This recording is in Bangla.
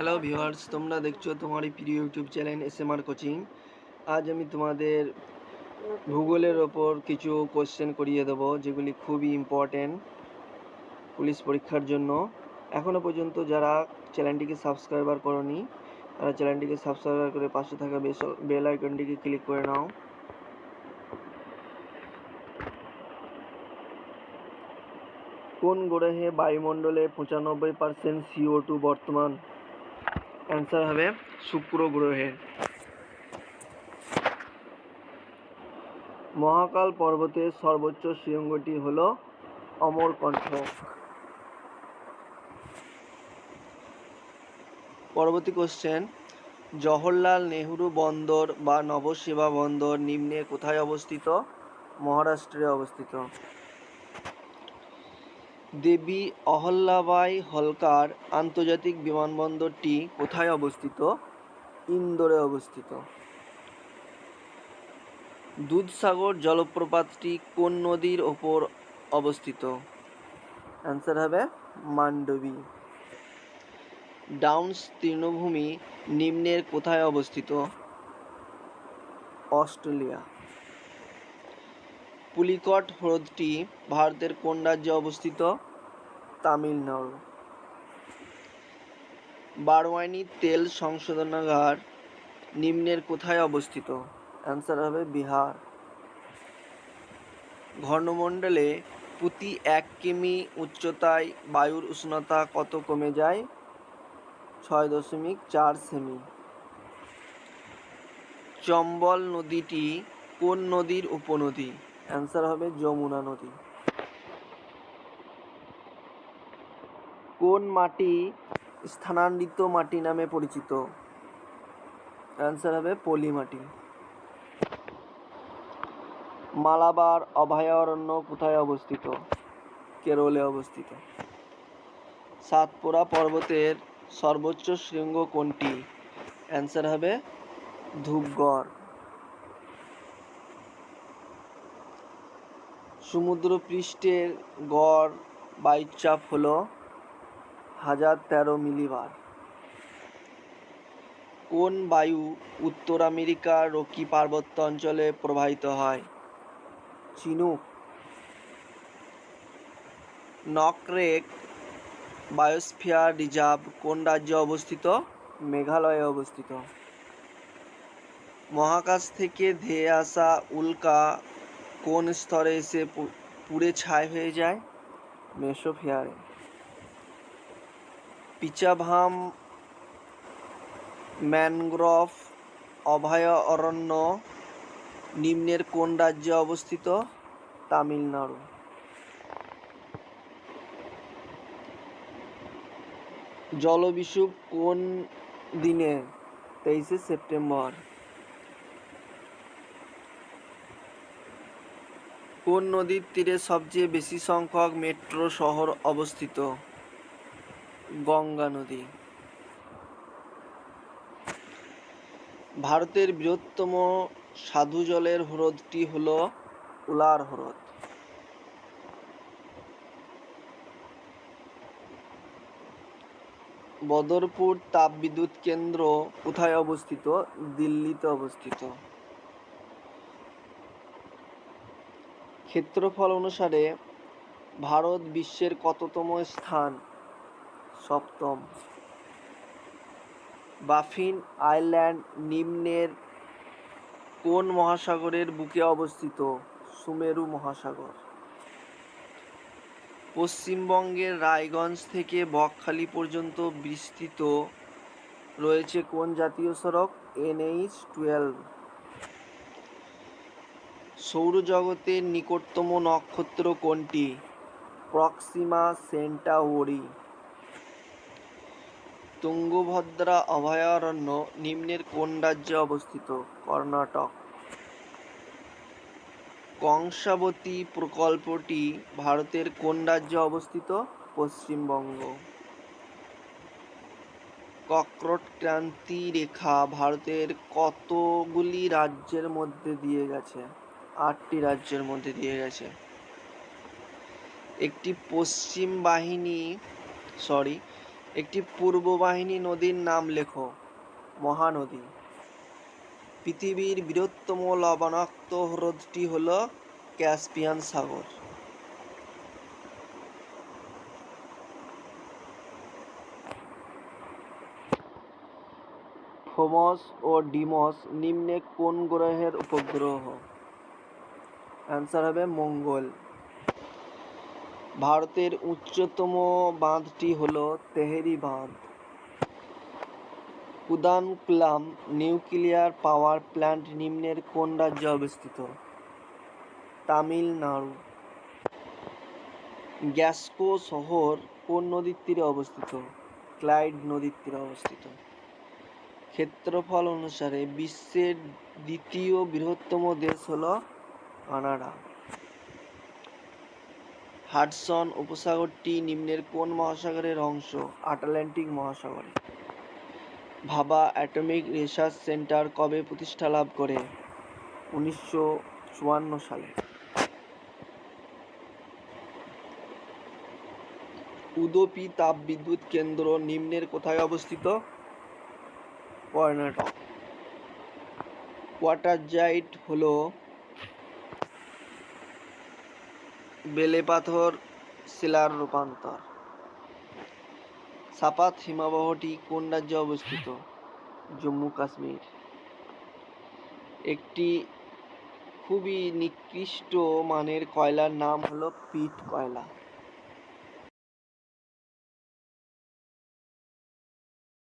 হ্যালো ভিউয়ার্স তোমরা দেখছ তোমারই প্রিয় YouTube channel S M R coaching আজ আমি তোমাদের ভূগোলের ওপর কিছু কোশ্চেন করিয়ে দেবো, যেগুলি খুবই ইম্পর্ট্যান্ট পুলিশ পরীক্ষার জন্য। এখনও পর্যন্ত যারা চ্যানেলটিকে সাবস্ক্রাইবার করনি, তারা চ্যানেলটিকে সাবস্ক্রাইবার করে পাশে থাকা বেল আইকনটিকে ক্লিক করে নাও। কোন গ্রহে বায়ুমণ্ডলে পঁচানব্বই পার্সেন্ট সিও টু বর্তমান? অ্যান্সার হবে, শুক্র গ্রহের। মহাকাল পর্বতের সর্বোচ্চ শৃঙ্গটি হল অমরকণ্ঠ পরবর্তী কোশ্চেন জওহরলাল নেহরু বন্দর বা নবসেবা বন্দর নিম্নে কোথায় অবস্থিত? মহারাষ্ট্রে অবস্থিত। দেবী অহল্যাবাই হোলকার আন্তর্জাতিক বিমানবন্দরটি কোথায় অবস্থিত? ইন্দোরে অবস্থিত। দুধসাগর জলপ্রপাতটি কোন নদীর ওপর অবস্থিত? অ্যান্সার হবে মান্ডবী। ডাউন্স তৃণভূমি নিম্নের কোথায় অবস্থিত? অস্ট্রেলিয়া। পুলিকট হ্রদটি ভারতের কোন রাজ্যে অবস্থিত? তামিলনাড়ু। বারওয়ানি তেল সংশোধনাগার নিম্নের কোথায় অবস্থিত? অ্যান্সার হবে বিহার। ঘর্ণমণ্ডলে প্রতি এক কিমি উচ্চতায় বায়ুর উষ্ণতা কত কমে যায়? ছয় দশমিক চার সেমি। চম্বল নদীটি কোন নদীর উপনদী? অ্যান্সার হবে যমুনা নদী। কোন মাটি স্থানান্তরিত মাটি নামে পরিচিত? অ্যান্সার হবে পলি মাটি মালাবার অভয়ারণ্য কোথায় অবস্থিত? কেরলে অবস্থিত। সাতপুরা পর্বতের সর্বোচ্চ শৃঙ্গ কোনটি? অ্যান্সার হবে ধূপগড়। সমুদ্রপৃষ্ঠের গড় বায়ুচাপ হল হাজার তেরো মিলিবার। কোন বায়ু উত্তর আমেরিকার রকি পার্বত্য অঞ্চলে প্রবাহিত হয়? চিনুক নকরেক বায়োস্ফিয়ার রিজার্ভ কোন রাজ্যে অবস্থিত? মেঘালয়ে অবস্থিত। মহাকাশ থেকে ধেয়ে আসা উল্কা কোন স্তরে এসে পুড়ে ছাই হয়ে যায়? মেসোফিয়ারে। পিচাভাম, ম্যানগ্রোভ, অভয়ারণ্য, নিম্নের কোন রাজ্যে অবস্থিত? তামিলনাড়ু। জলবিষুব কোন দিনে? তেইশে সেপ্টেম্বর। কোন নদীর তীরে সবচেয়ে বেশি সংখ্যক মেট্রো শহর অবস্থিত? গঙ্গা নদী। ভারতের বৃহত্তম সাধু জলের হ্রদটি হল উলার হ্রদ। বদরপুর তাপবিদ্যুৎ কেন্দ্র কোথায় অবস্থিত? দিল্লিতে অবস্থিত। ক্ষেত্রফল অনুসারে ভারত বিশ্বের কততম স্থান? সপ্তম। বাফিন আইল্যান্ড নিম্নের কোন মহাসাগরের বুকে অবস্থিত? সুমেরু মহাসাগর। পশ্চিমবঙ্গের রায়গঞ্জ থেকে বকখালি পর্যন্ত বিস্তৃত রয়েছে কোন জাতীয় সড়ক? NH twelve. সৌরজগতের নিকটতম নক্ষত্র কোনটি? প্রক্সিমা সেন্টাওরি তুঙ্গভদ্রা, অভয়ারণ্য, নিম্নের কোন রাজ্যে অবস্থিত? কর্ণাটক। কংসাবতী প্রকল্পটি ভারতের কোন রাজ্যে অবস্থিত? পশ্চিমবঙ্গ। কক্রট ক্রান্তি রেখা ভারতের কতগুলি রাজ্যের মধ্যে দিয়ে গেছে? আটটি রাজ্যের মধ্যে দিয়ে গেছে। একটি পশ্চিম বাহিনী সরি একটি পূর্ববাহিনী নদীর নাম লেখো, মহানদী। পৃথিবীর বৃহত্তম লবণাক্ত হ্রদটি হল ক্যাসপিয়ান সাগর। ফোমস ও ডিমস নিম্নে কোন গ্রহের উপগ্রহ? অ্যান্সার হবে মঙ্গল। ভারতের উচ্চতম বাঁধটি হল তেহেরি বাঁধ। কুদানকুলাম নিউক্লিয়ার পাওয়ার প্ল্যান্ট নিম্নের কোন রাজ্যে অবস্থিত? তামিলনাড়ু। গ্যাসকো শহর কোন নদীর তীরে অবস্থিত? ক্লাইড নদীর তীরে অবস্থিত। ক্ষেত্রফল অনুসারে বিশ্বের দ্বিতীয় বৃহত্তম দেশ হল কানাডা। হাডসন উপসাগরটি নিম্নের কোন মহাসাগরের অংশ? আটলান্টিক মহাসাগরে। ভাবা অ্যাটমিক রিসার্চ সেন্টার কবে প্রতিষ্ঠা লাভ করে? উনিশশো চুয়ান্ন সালে। উদোপি তাপবিদ্যুৎ কেন্দ্র নিম্নের কোথায় অবস্থিত? কর্ণাটক। ওয়াটার জাইট হল বেলে পাথর, শিলার রূপান্তর। সাপাত হিমবাহটি কোন রাজ্যে অবস্থিত? জম্মু কাশ্মীর। একটি খুবই নিকৃষ্ট মানের কয়লার নাম হলো পিট কয়লা।